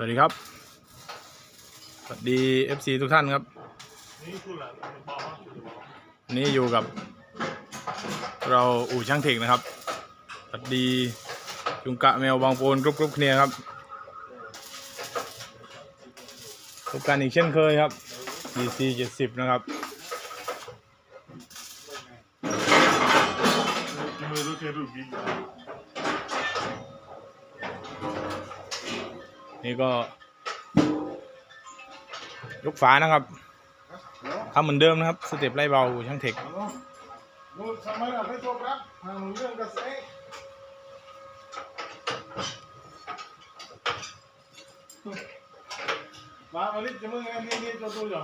สวัสดีครับ สวัสดี FC ทุกท่านครับ นี่อยู่กับ เราอู่ช่างเทคนะครับ สวัสดีจุงกะแมวบางโปนกรุ๊ปกรุ๊ปเคลียครับพบกันอีกเช่นเคยครับ DC 70 นะครับ นี่ก็ยกฝานะครับทำเหมือนเดิมนะครับ สเต็ปไล่เบาช่างเทคนู่นทำไมล่ะไม่จบครับทางเรื่องกระแสมาวันนี้จะมึงไงนี่นี่ตัวตัวเหรอ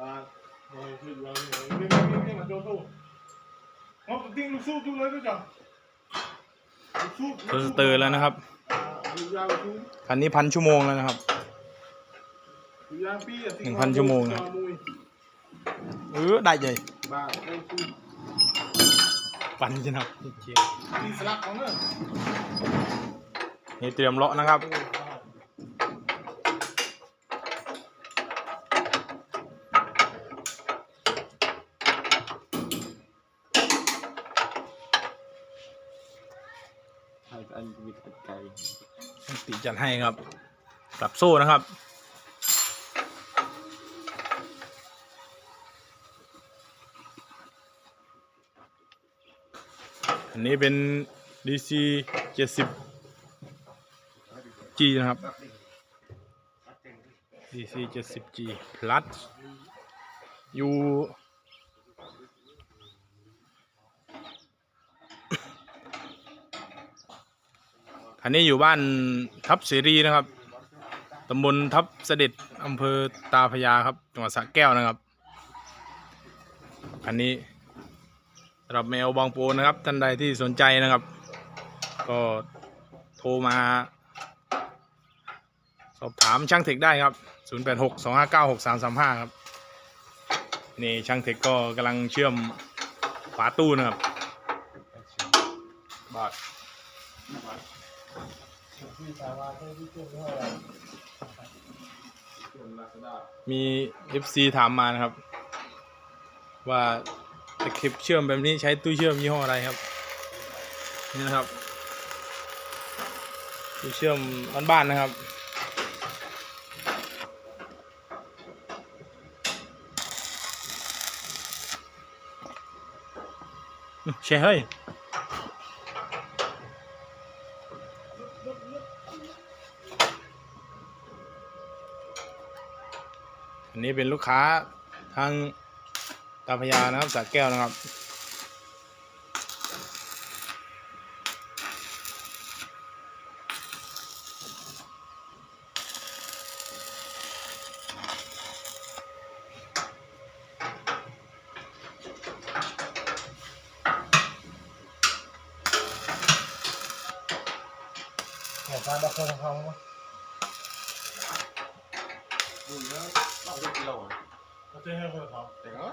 ลาเฮ้ยคือว่านี่นี่นี่นี่มันตัวตัวงบติ้งลูกสู้ตัวเลยด้วยจ้ะ ลูกสู้เพิ่งเตอร์แล้วนะครับลูกยาวลูกสู้คันนี้พันชั่วโมงแล้วนะครับลูกยาวปีอะหนึ่งพันชั่วโมงนะครับเออได้เลยบ้าลูกสู้ปันจะนับตีสลักของเนอะนี่เตรียมเลาะนะครับ ให้อันมีตะไคร้ ติจัดให้ครับ ปรับโซ่นะครับ อันนี้เป็น DC 70G นะครับ DC 70G plus อยู่ อันนี้อยู่บ้านทับเสรีนะครับตำบลทับเสด็จอำเภอตาพยาครับจังหวัดสระแก้วนะครับ อันนี้สำหรับแมวบางโปนะครับท่านใดที่สนใจนะครับ ก็โทรมา สอบถามช่างเทคได้ครับ 086 259 6335 ครับ นี่ช่างเทคก็กำลังเชื่อมฝาตู้นะครับบ อดมี FC ถามมานะครับ ว่าตะเข็บเชื่อมแบบนี้ใช้ตู้เชื่อมยี่ห้ออะไรครับ นี่นะครับตู้เชื่อมบ้านๆนะครับใช่เฮ้ย นี้เป็นลูกค้าทางตาพยานะครับสระแก้วนะครับหัวกาดับเพลิงของเขาไหม ดูแล้วเราได้กิโล เขาจะให้เพื่อนเขาแต่ก็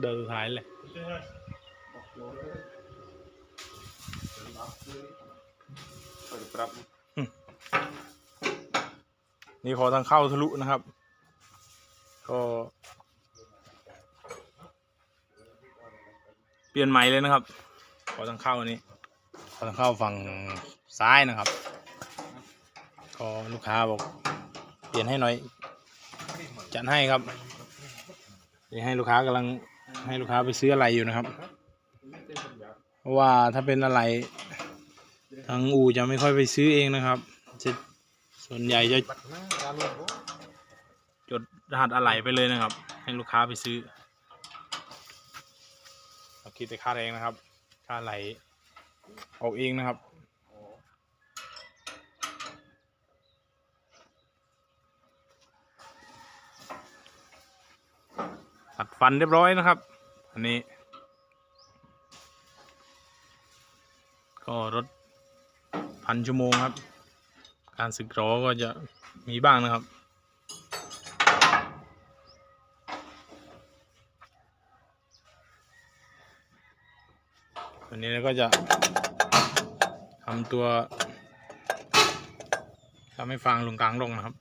เดินสุดท้ายเลยเขาจะให้บอกโลเลยเปิดปรับนี่พอทางเข้าทะลุนะครับ ก็เปลี่ยนใหม่เลยนะครับ พอทางเข้าอันนี้พอทางเข้าฝั่งซ้ายนะครับ ก็ลูกค้าบอกเปลี่ยนให้หน่อย จัดให้ครับ นี่ให้ลูกค้ากำลังให้ลูกค้าไปซื้ออะไรอยู่นะครับ เพราะว่าถ้าเป็นอะไรทางอู่จะไม่ค่อยไปซื้อเองนะครับจะส่วนใหญ่จะจดรหัสอะไหล่ไปเลยนะครับ ให้ลูกค้าไปซื้อเราคิดแต่ค่าแรงนะครับ ค่าไหล่เอาเองนะครับ ฟันเรียบร้อยนะครับ อันนี้ ก็รถพันชั่วโมงครับ การสึกรอก็จะมีบ้างนะครับวันนี้เราก็จะทำตัวทำให้ฟังลงกลางลงนะครับ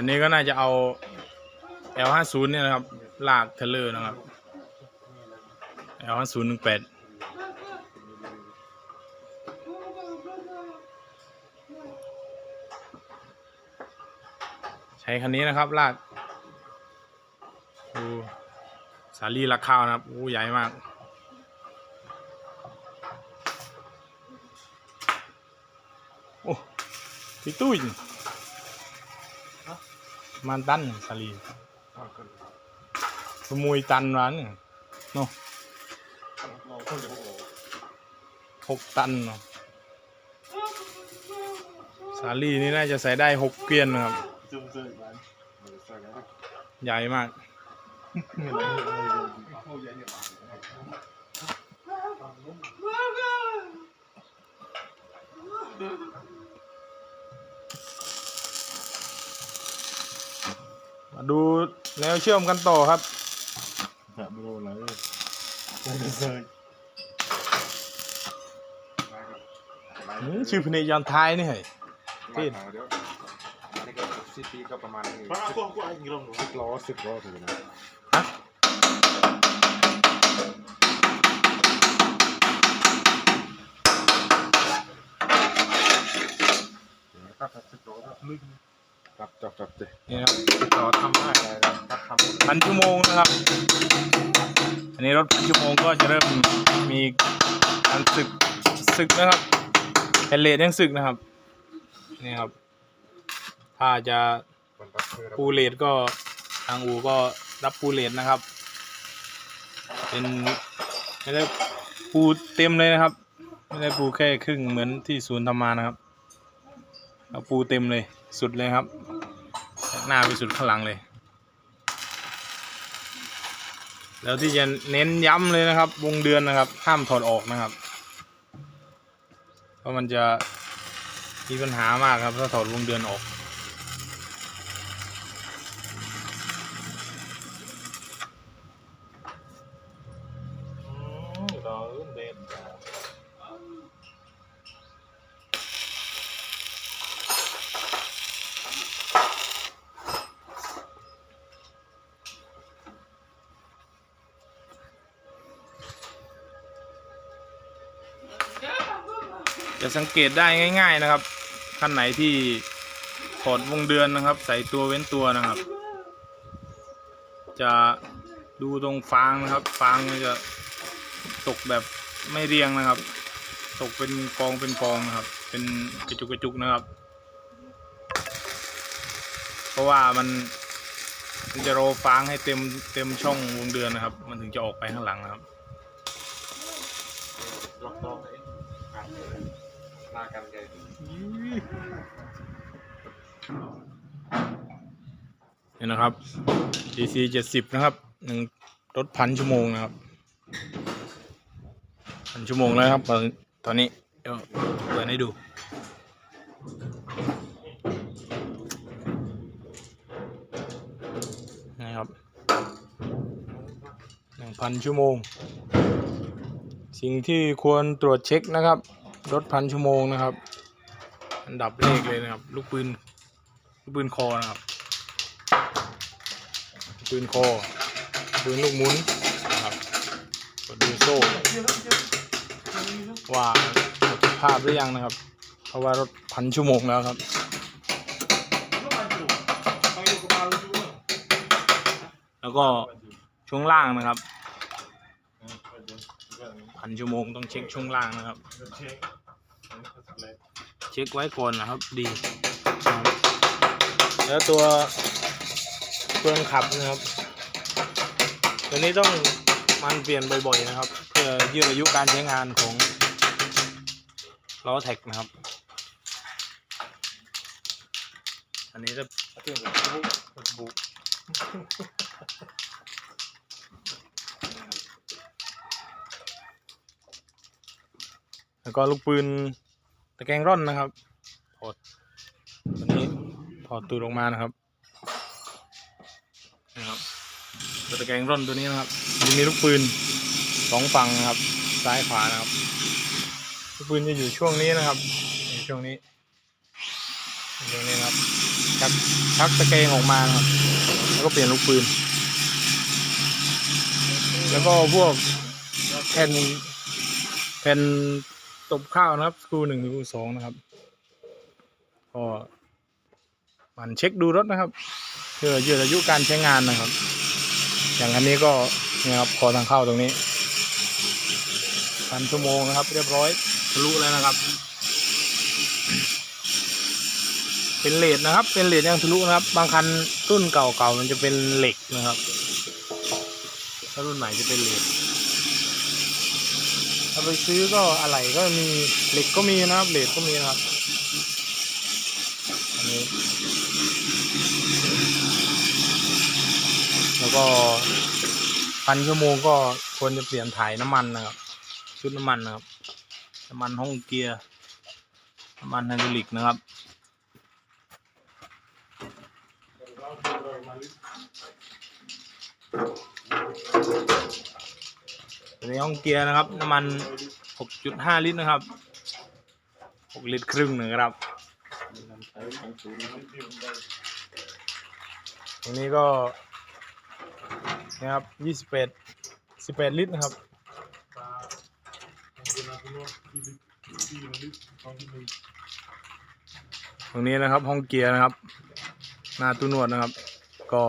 อันนี้ก็น่าจะเอา L50 เนี่ยนะครับ ลากเทรลเลอร์นะครับ L5018 ใช้คันนี้นะครับ ลากดูสาลีลักข้าวนะครับอู้ใหญ่มากโอ้พี่ตุ้ยนี่มันตันสาลีขโมยตันร้า นเนี่ยเนาะเราคนเดียวโอ้หกตันเนาะสาลีนี่น่าจะใส่ได้หกเกวียนนะครับจุ่มซื้อมันมันใส่กันใหญ่มากเงินเงินเงิน เข้าเย็นเนี่ย มาดูแนวเชื่อมกันต่อครับจะไม่รู้อะไรไม่เคยอืมชื่อพเนยานไทยนี่เหรอที่เดี๋ยวอันนี้ก็ซีพีก็ประมาณมาเอาตัวกูไอ้กิโลหนูสิบล้อสิบล้อถือนะ จับจับเจนี่ครับต่อทำมากได้ครับพันชั่วโมงนะครับ อันนี้รถพันชั่วโมงก็จะเริ่มมีการศึกศึกนะครับแผ่นเลดยังศึกนะครับ นี่ครับ ถ้าจะปูเลดก็ทางอูก็รับปูเลดนะครับ เป็นไม่ได้ปูเต็มเลยนะครับ ไม่ได้ปูแค่ครึ่งเหมือนที่ศูนย์ทำมานะครับเอาปูเต็มเลยสุดเลยครับ หน้าไปสุดข้างหลังเลย แล้วที่จะเน้นย้ำเลยนะครับ วงเดือนนะครับ ห้ามถอดออกนะครับ เพราะมันจะมีปัญหามากครับ ถ้าถอดวงเดือนออก จะสังเกตได้ง่าย ๆนะครับคันไหนที่ถอดวงเดือนนะครับ ใส่ตัวเว้นตัวนะครับ จะดูตรงฟางนะครับ ฟางจะตกแบบไม่เรียงนะครับ ตกเป็นกองเป็นกองนะครับ เป็นกระจุกกระจุกนะครับ เพราะว่ามันมันจะโรอฟางให้เต็มเต็มช่องวงเดือนนะครับ มันถึงจะออกไปข้างหลังนะครับล็อกล้อเองหน้ากันไงนี่นะครับ DC เจ็ดสิบนะครับหนึ่งรถพันชั่วโมงนะครับพันชั่วโมงแล้วครับ ตอนตอนนี้เดี๋ยวเปิดให้ดูนะครับหนึ่งพันชั่วโมง สิ่งที่ควรตรวจเช็คนะครับ รถพันชั่วโมงนะครับ อันดับเลขเลยนะครับ ลูกปืน ลูกปืนคอนะครับ ปืนคอ ปืนลูกมุนนะครับกดดูโซ่ ว่าหมดสภาพหรือยังนะครับ เพราะว่ารถพันชั่วโมงแล้วครับแล้วก็ช่วงล่างนะครับ เออไปอยู่ไปอยู่ พันชั่วโมงต้องเช็คช่วงล่างนะครับเดี๋ยวเช็คอันนี้ก็เสร็จแล้วเช็คไว้ก่อนนะครับ ดีนะครับแล้วตัวเครื่องขับนะครับตัวนี้ต้องมันเปลี่ยนบ่อยๆนะครับ เพื่อยืดอายุการใช้งานของล้อแท็กนะครับ อันนี้จะเรื่องของบุ๊กบุ๊ แล้วก็ลูกปืนตะแกรงร่อนนะครับถอดตัวนี้ถอดตูดออกมานะครับนะครับตัวตะแกรงร่อนตัวนี้นะครับจะมีลูกปืนสองฝั่งนะครับ ซ้ายขวานะครับ ลูกปืนจะอยู่ช่วงนี้นะครับอยู่ช่วงนี้อยู่ช่วงนี้นะครับชักชักตะแกรงออกมานะครับ แล้วก็เปลี่ยนลูกปืน แล้วก็พวกแผ่นแผ่น ตบข้าวนะครับสกรูหนึ่งสกรูสองนะครับก็หมันเช็คดูรถนะครับเพื่อยืดอายุการใช้งานนะครับ อย่างอันนี้ก็เนี่ยครับคอทางเข้าตรงนี้พันชั่วโมงนะครับ เรียบร้อยทะลุแล้วนะครับ เป็นเลดนะครับ เป็นเลดยังทะลุนะครับ บางคันรุ่นเก่าๆมันจะเป็นเหล็กนะครับ ถ้ารุ่นใหม่จะเป็นเหล็ กถ้าไปซื้อก็อะไรก็มีเหล็กก็มีนะครับเหล็กก็มีนะครับนนแล้วก็พันชั่วโมงก็ควรจะเปลี่ยนถ่ายน้ำมันนะครับ ชุดน้ำมันนะครับน้ำมันห้องเกียร์น้ำมันไฮดรอลิกนะครับ ในห้องเกียร์นะครับ น้ำมัน 6.5 ลิตรนะครับ 6 ลิตรครึ่งนะครับนำใช้ของครับตรงนี้ก็นะครับยี่สิบแปดสิบแปดลิตรนะครับตาของเวลาที่โน้นที่ลิที่มันลิตองที่หนึ่งตรงนี้นะครับห้องเกียร์นะครับ หน้าตู้นวดนะครับ ก็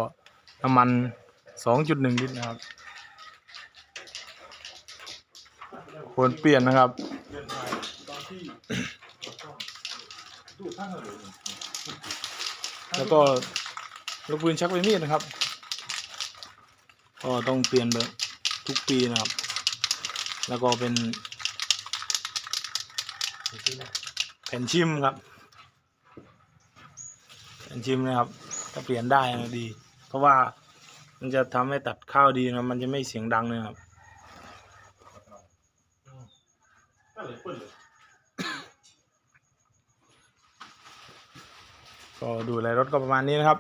น้ำมัน 2.1 ลิตรนะครับ ควรเปลี่ยนนะครับ แล้วก็ลูกปืนชักไว้มีดนะครับก็ต้องเปลี่ยนแบบทุกปีนะครับ แล้วก็เป็นแผ่นชิมครับ แผ่นชิมนะครับ ถ้าเปลี่ยนได้นะดี เพราะว่ามันจะทำให้ตัดข้าวดีนะมันจะไม่เสียงดังเลยครับ ก็เลยเปิดเลยก็ดูแลรถก็ประมาณนี้นะครับ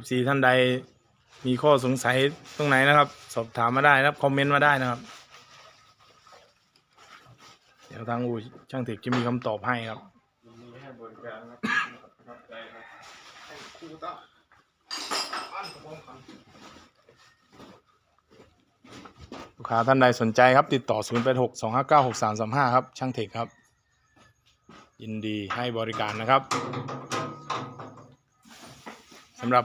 FC ท่านใดมีข้อสงสัยตรงไหนนะครับ สอบถามมาได้นะครับ คอมเมนต์มาได้นะครับ เดี๋ยวทางอู่ช่างเทคจะมีคำตอบให้ครับยินดีให้บริการครับประทับใจครับให้คู่ตั้งลูก ค้าท่านใดสนใจครับติดต่อ 0 8 6 2 5 9 6 3 3 5 ครับ ช่างเทคครับ ยินดีให้บริการนะครับสำหรับ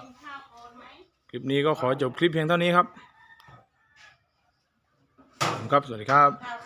คลิปนี้ก็ขอจบคลิปเพียงเท่านี้ครับขอบคุณครับ สวัสดีครับ